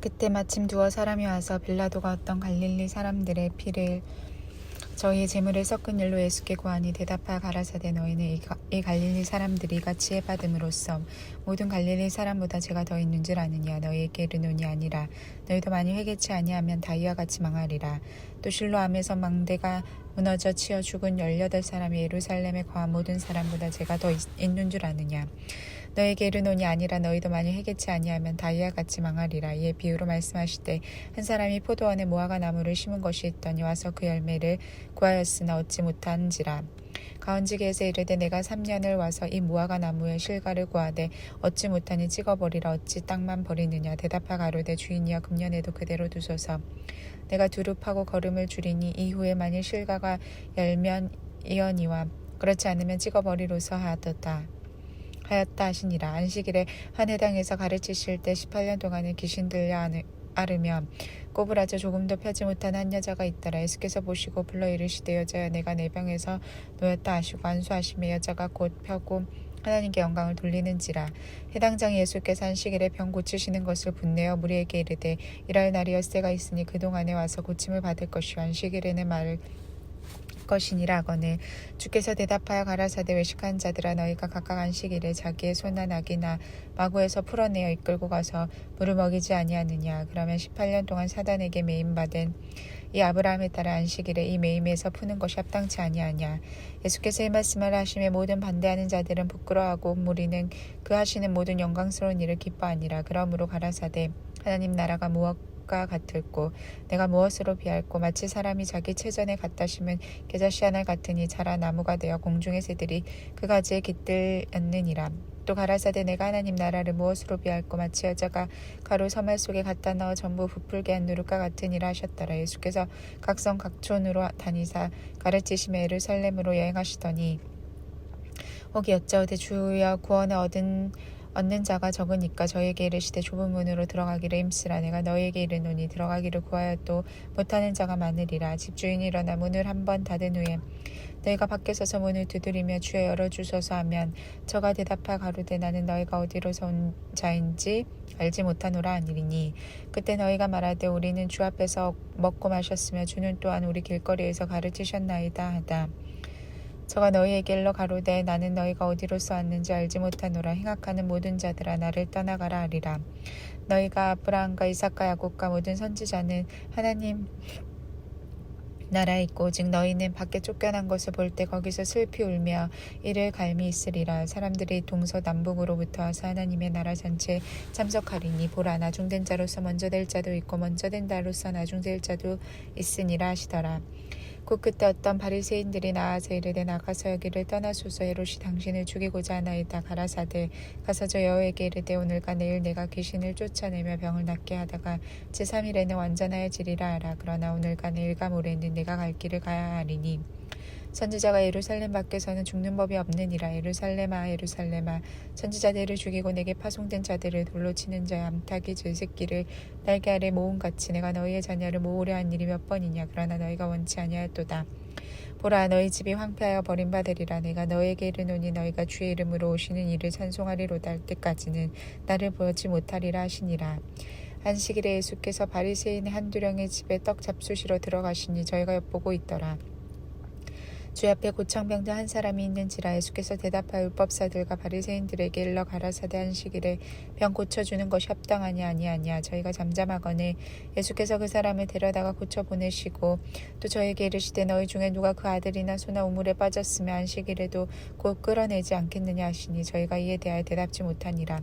그때 마침 두어 사람이 와서 빌라도가 어떤 갈릴리 사람들의 피를 저희의 재물을 섞은 일로 예수께 구하니 대답하여 가라사대 너희는 이, 갈릴리 사람들이 같이 해받음으로써 모든 갈릴리 사람보다 제가 더 있는 줄 아느냐? 너희에게 이르노니 아니라 너희도 많이 회개치 아니하면 다 이와 같이 망하리라. 또 실로암에서 망대가 무너져 치어 죽은 열여덟 사람이 예루살렘에 거한 모든 사람보다 제가 더 있, 있는 줄 아느냐 너에게 이르노니 아니라 너희도 만일 회개치 아니하면 다 이와 같이 망하리라. 이에 비유로 말씀하시되 한 사람이 포도원에 무화과 나무를 심은 것이 있더니 와서 그 열매를 구하였으나 얻지 못한지라. 가온지게에서 이르되 내가 3년을 와서 이 무화과 나무의 실과를 구하되 얻지 못하니 찍어버리라. 어찌 땅만 버리느냐? 대답하 가로되 주인이여 금년에도 그대로 두소서. 내가 두릅하고 걸음을 줄이니 이후에 만일 실과가 열면 이언이와 그렇지 않으면 찍어버리로서 하였다 하였다 하시니라. 안식일에 한 해당에서 가르치실 때 18년 동안은 귀신 들려 안- 앓으며 꼬부라져 조금도 펴지 못한 한 여자가 있더라. 예수께서 보시고 불러 이르시되 여자여 내가 내 병에서 놓였다 하시고 안수하시며 여자가 곧 펴고 하나님께 영광을 돌리는지라. 해당장 예수께서 안식일에 병 고치시는 것을 분내어 무리에게 이르되 일할 날이 엿새가 있으니 그동안에 와서 고침을 받을 것이요. 안식일에는 말을 것이니라 하거늘 주께서 대답하여 가라사대 외식한 자들아 너희가 각각 안식일에 자기의 소나 낙이나 마구에서 풀어내어 이끌고 가서 물을 먹이지 아니하느냐. 그러면 18년 동안 사단에게 매임받은 이 아브라함에 따라 안식일에 이 매임에서 푸는 것이 합당치 아니하냐. 예수께서 이 말씀을 하심에 모든 반대하는 자들은 부끄러워하고 무리는 그 하시는 모든 영광스러운 일을 기뻐하니라. 그러므로 가라사대 하나님 나라가 무엇 과 같을꼬. 내가 무엇으로 비할꼬? 마치 사람이 자기 체전에 갖다 심은 겨자씨 하나 같으니 자라 나무가 되어 공중의 새들이 그 가지에 깃들었느니라. 또 가라사대 내가 하나님 나라를 무엇으로 비할꼬? 마치 여자가 가루 서말 속에 갖다 넣어 전부 부풀게 한 누룩과 같으니라 하셨더라. 예수께서 각성 각촌으로 다니사 가르치시며 예루살렘으로 여행하시더니 혹이 여짜오되 주여 구원을 얻은 얻는 자가 적으니까 저에게 이르시되 좁은 문으로 들어가기를 힘쓰라. 내가 너에게 이르노니 들어가기를 구하여도 못하는 자가 많으리라. 집주인이 일어나 문을 한 번 닫은 후에 너희가 밖에 서서 문을 두드리며 주여 열어주소서 하면 저가 대답하 가로되 나는 너희가 어디로서 온 자인지 알지 못하노라 하니리니 그때 너희가 말하되 우리는 주 앞에서 먹고 마셨으며 주는 또한 우리 길거리에서 가르치셨나이다 하다 저가 너희에게 일러 가로되 나는 너희가 어디로서 왔는지 알지 못하노라. 행악하는 모든 자들아 나를 떠나가라 하리라. 너희가 아브라함과 이삭과 야곱과 모든 선지자는 하나님 나라에 있고 오직 너희는 밖에 쫓겨난 것을 볼 때 거기서 슬피 울며 이를 갈미 있으리라. 사람들이 동서남북으로부터 와서 하나님의 나라 잔치에 참석하리니 보라 나중된 자로서 먼저 될 자도 있고 먼저 된 자로서 나중될 자도 있으니라 하시더라 곧 그때 어떤 바리새인들이 나와서 이르되 나가서 여기를 떠나소서. 헤롯이 당신을 죽이고자 하나이다. 가라사대. 가서 저 여호에게 이르되 오늘과 내일 내가 귀신을 쫓아내며 병을 낫게 하다가 제3일에는 완전하여 지리라 하라. 그러나 오늘과 내일과 모레는 내가 갈 길을 가야 하리니 선지자가 예루살렘 밖에서는 죽는 법이 없느니라. 예루살렘아 예루살렘아 선지자들을 죽이고 내게 파송된 자들을 돌로 치는 자의 암탉이 제 새끼를 날개 아래 모음같이 내가 너희의 자녀를 모으려 한 일이 몇 번이냐? 그러나 너희가 원치 아니하였도다. 보라 너희 집이 황폐하여 버림받으리라. 내가 너에게 이르노니 너희가 주의 이름으로 오시는 이를 찬송하리로다 할 때까지는 나를 보지 못하리라 하시니라. 안식일에 예수께서 바리새인 한두령의 집에 떡 잡수시러 들어가시니 저희가 엿보고 있더라 주 앞에 고창병자 한 사람이 있는지라 예수께서 대답하여 율법사들과 바리새인들에게 일러 가라사대 한식일에 병 고쳐주는 것이 합당하냐 아니하냐 저희가 잠잠하거늘 예수께서 그 사람을 데려다가 고쳐 보내시고 또 저에게 이르시되 너희 중에 누가 그 아들이나 소나 우물에 빠졌으면 안식일에도 곧 끌어내지 않겠느냐 하시니 저희가 이에 대하여 대답지 못하니라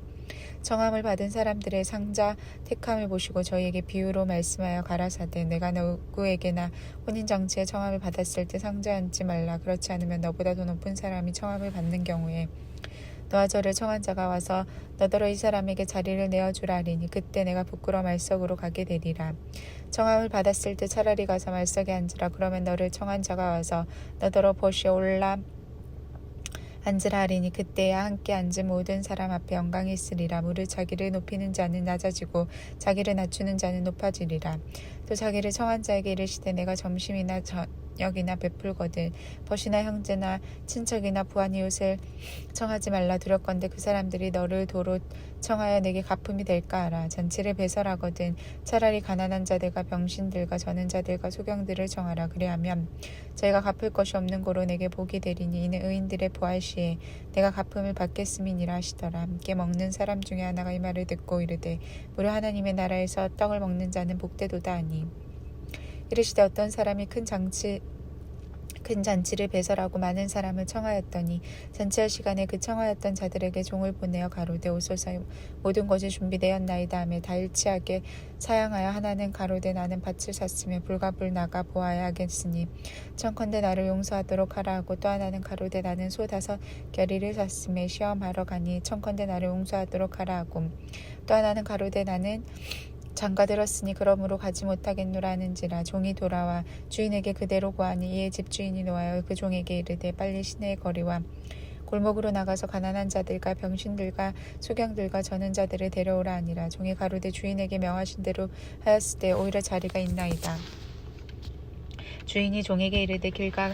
청함을 받은 사람들의 상자 택함을 보시고 저희에게 비유로 말씀하여 가라사대 내가 누구에게나 혼인장치에 청함을 받았을 때 상자에 앉지 말라. 그렇지 않으면 너보다 더 높은 사람이 청함을 받는 경우에 너와 저를 청한 자가 와서 너더러 이 사람에게 자리를 내어주라 하리니 그때 내가 부끄러 말석으로 가게 되리라. 청함을 받았을 때 차라리 가서 말석에 앉으라. 그러면 너를 청한 자가 와서 너더러 보시어 올라 앉으라 하리니 그때야 함께 앉은 모든 사람 앞에 영광이 있으리라. 무릇 자기를 높이는 자는 낮아지고 자기를 낮추는 자는 높아지리라. 또 자기를 청한 자에게 이르시되 내가 점심이나 저, 여기나 베풀거든 벗이나 형제나 친척이나 부한 이웃을 청하지 말라 두렵건대 그 사람들이 너를 도로 청하여 내게 갚음이 될까 하라. 잔치를 배설하거든 차라리 가난한 자들과 병신들과 저는 자들과 소경들을 청하라. 그리하면 저희가 갚을 것이 없는 고로 내게 복이 되리니 이는 의인들의 부활 시에 내가 갚음을 받겠음이니라 하시더라. 함께 먹는 사람 중에 하나가 이 말을 듣고 이르되 무려 하나님의 나라에서 떡을 먹는 자는 복되도다 하니 이르시되 어떤 사람이 큰 장치 큰 잔치를 배설하고 많은 사람을 청하였더니 잔치할 시간에 그 청하였던 자들에게 종을 보내어 가로되 오소서 모든 것이 준비되었나이다 하며 다 일치하게 사양하여 하나는 가로되 나는 밭을 샀으며 불과 불 나가 보아야 하겠으니 청컨대 나를 용서하도록 하라 하고 또 하나는 가로되 나는 소 다섯 결의를 샀으며 시험하러 가니 청컨대 나를 용서하도록 하라 하고 또 하나는 가로되 나는 장가 들었으니 그러므로 가지 못하겠노라 하는지라 종이 돌아와 주인에게 그대로 구하니 이에 집주인이 놓아여 그 종에게 이르되 빨리 시내의 거리와 골목으로 나가서 가난한 자들과 병신들과 소경들과 저는 자들을 데려오라 하니라. 종이 가로되 주인에게 명하신 대로 하였을 때 오히려 자리가 있나이다. 주인이 종에게 이르되 길가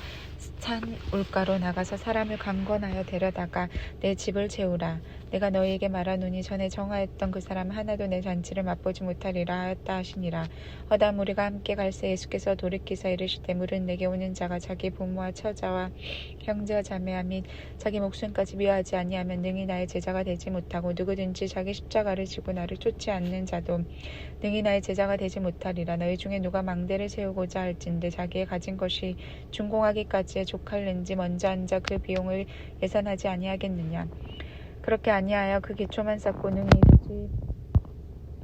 산 울가로 나가서 사람을 강권하여 데려다가 내 집을 채우라. 내가 너희에게 말하노니 전에 정하였던 그 사람 하나도 내 잔치를 맛보지 못하리라 하였다 하시니라. 허담 우리가 함께 갈새 예수께서 돌이키사 이르시되 물은 내게 오는 자가 자기 부모와 처자와 형제와 자매와 및 자기 목숨까지 미워하지 아니하면 능히 나의 제자가 되지 못하고 누구든지 자기 십자가를 지고 나를 쫓지 않는 자도 능히 나의 제자가 되지 못하리라. 너희 중에 누가 망대를 세우고자 할진대 자기의 가진 것이 준공하기까지 에 족할는지 먼저 앉아 그 비용을 예산하지 아니하겠느냐. 그렇게 아니하여 그 기초만 쌓고 능히 이루지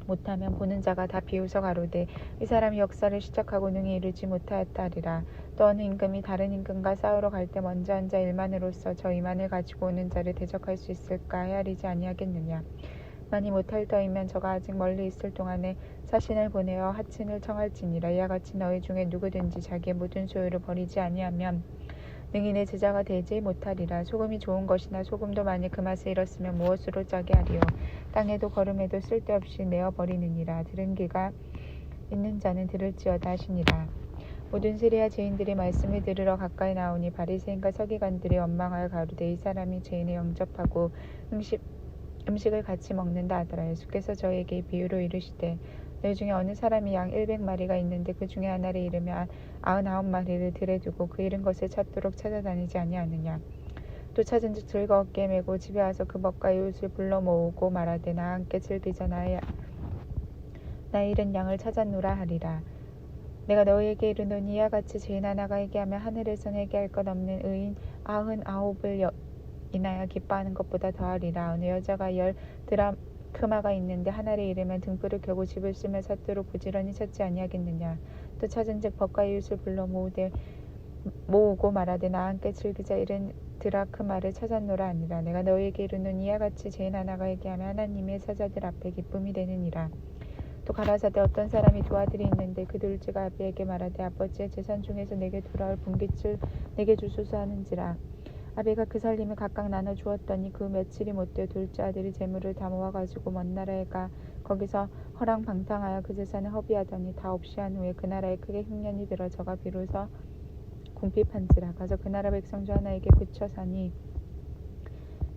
못하면 보는 자가 다 비웃어 가로되 이 사람이 역사를 시작하고 능히 이루지 못하였다 하리라. 또 어느 임금이 다른 임금과 싸우러 갈 때 먼저 앉아 일만으로서 저 이만을 가지고 오는 자를 대적할 수 있을까 헤아리지 아니하겠느냐. 만이 못할 터이면 저가 아직 멀리 있을 동안에 사신을 보내어 하친을 청할지니라. 이와 같이 너희 중에 누구든지 자기의 모든 소유를 버리지 아니하면 내 제자가 되지 못하리라. 소금이 좋은 것이나 소금도 만일 그 맛을 잃었으면 무엇으로 짜게 하리요? 땅에도 걸음에도 쓸데없이 내어 버리느니라. 들은 귀가 있는 자는 들을지어다 하시니라. 모든 세리와 죄인들이 말씀을 들으러 가까이 나오니 바리새인과 서기관들이 원망하여 가로되 이 사람이 죄인을 영접하고 음식 음식을 같이 먹는다 하더라. 예수께서 저에게 이 비유로 이르시되 너희 중에 어느 사람이 양 100마리가 있는데 그 중에 하나를 잃으면 아흔아홉 마리를 들에 두고 그 잃은 것을 찾도록 찾아다니지 아니하느냐. 또 찾은 즉 즐겁게 메고 집에 와서 그 먹과 이웃을 불러 모으고 말하되 나 함께 즐기자 나의 나 잃은 양을 찾았노라 하리라. 내가 너희에게 이르노니 이와 같이 죄인 하나가 얘기하면 하늘에서 얘기할 것 없는 의인 아흔 아홉을 여, 인하여 기뻐하는 것보다 더하리라. 어느 여자가 열 드라 크마가 있는데 하나를 잃으면 등불을 켜고 집을 쓰며 찾도록 부지런히 찾지 아니하겠느냐. 또 찾은즉 법과 이웃을 불러 모으되 모으고 말하되 나 함께 즐기자 이른 드라크마를 찾았노라 아니라. 내가 너희에게 이르는 이와 같이 죄인 하나가 얘기하면 하나님의 사자들 앞에 기쁨이 되느니라. 또 가라사대 어떤 사람이 두 아들이 있는데 그 둘째가 아비에게 말하되 아버지의 재산 중에서 내게 돌아올 분깃을 내게 주소서 하는지라 아비가 그 살림을 각각 나눠 주었더니 그 며칠이 못되어 둘째 아들이 재물을 다 모아 가지고 먼 나라에 가 거기서 허랑 방탕하여 그 재산을 허비하더니 다 없이 한 후에 그 나라에 크게 흉년이 들어 저가 비로소 궁핍한지라 가서 그 나라 백성 중 하나에게 그쳐 사니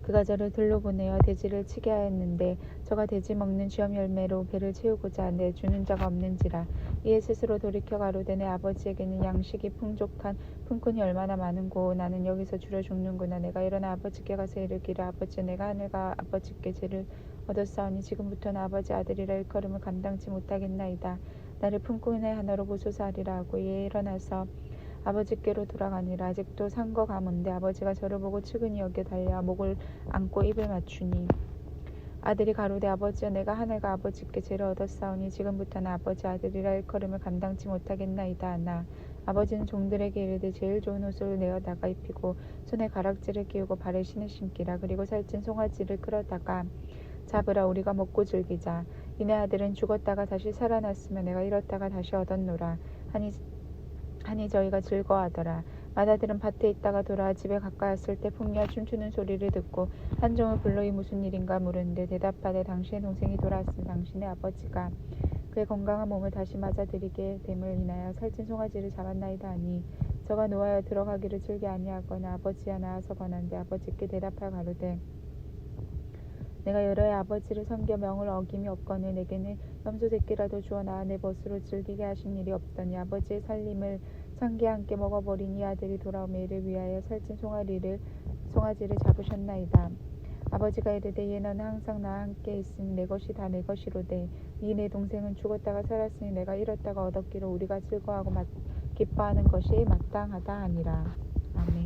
그가 저를 들로 보내어 돼지를 치게 하였는데 저가 돼지 먹는 쥐엄 열매로 배를 채우고자 내주는 자가 없는지라 이에 스스로 돌이켜 가로되 내 아버지에게는 양식이 풍족한 품꾼이 얼마나 많은고 나는 여기서 줄여 죽는구나. 내가 일어나 아버지께 가서 이르기를 아버지 내가 하늘과 아버지께 죄를 얻었사오니 지금부터는 아버지 아들이라 일컬음을 감당치 못하겠나이다. 나를 품꾼의 하나로 보소서 하리라 하고 이에 일어나서 아버지께로 돌아가니라. 아직도 산거 가문데 아버지가 저를 보고 측은히 여겨 달려 목을 안고 입을 맞추니 아들이 가로되 아버지여 내가 하늘과 아버지께 죄를 얻었사오니 지금부터는 아버지 아들이라 일컬음을 감당치 못하겠나이다 하나. 아버지는 종들에게 이르되 제일 좋은 옷을 내어다가 입히고 손에 가락지를 끼우고 발에 신을 신기라. 그리고 살찐 송아지를 끌어다가 잡으라. 우리가 먹고 즐기자. 이내 아들은 죽었다가 다시 살아났으며 내가 잃었다가 다시 얻었노라. 하니 하니 저희가 즐거워하더라. 마다들은 밭에 있다가 돌아와 집에 가까이 왔을 때 풍미와 춤추는 소리를 듣고 한종을 불러 이 무슨 일인가 물은데 대답하되 당신의 동생이 돌아왔으니 당신의 아버지가 그의 건강한 몸을 다시 맞아들이게 됨을 인하여 살찐 송아지를 잡았나이다 하니 저가 노하여 들어가기를 즐겨 아니하거나 아버지야 나와서 권한데 아버지께 대답하여 가로되 내가 여러의 아버지를 섬겨 명을 어김이 없거늘 내게는 염소 새끼라도 주어 낳아 내 벗으로 즐기게 하신 일이 없더니 아버지의 살림을 창기와 함께 먹어버린 이 아들이 돌아오매 이를 위하여 살찐 송아리를 송아지를 잡으셨나이다. 아버지가 이르되 얘 너는 항상 나와 함께 있으니 내 것이 다 내 것이로되 이 내 동생은 죽었다가 살았으니 내가 잃었다가 얻었기로 우리가 즐거워하고 마- 기뻐하는 것이 마땅하다 하니라. 아멘.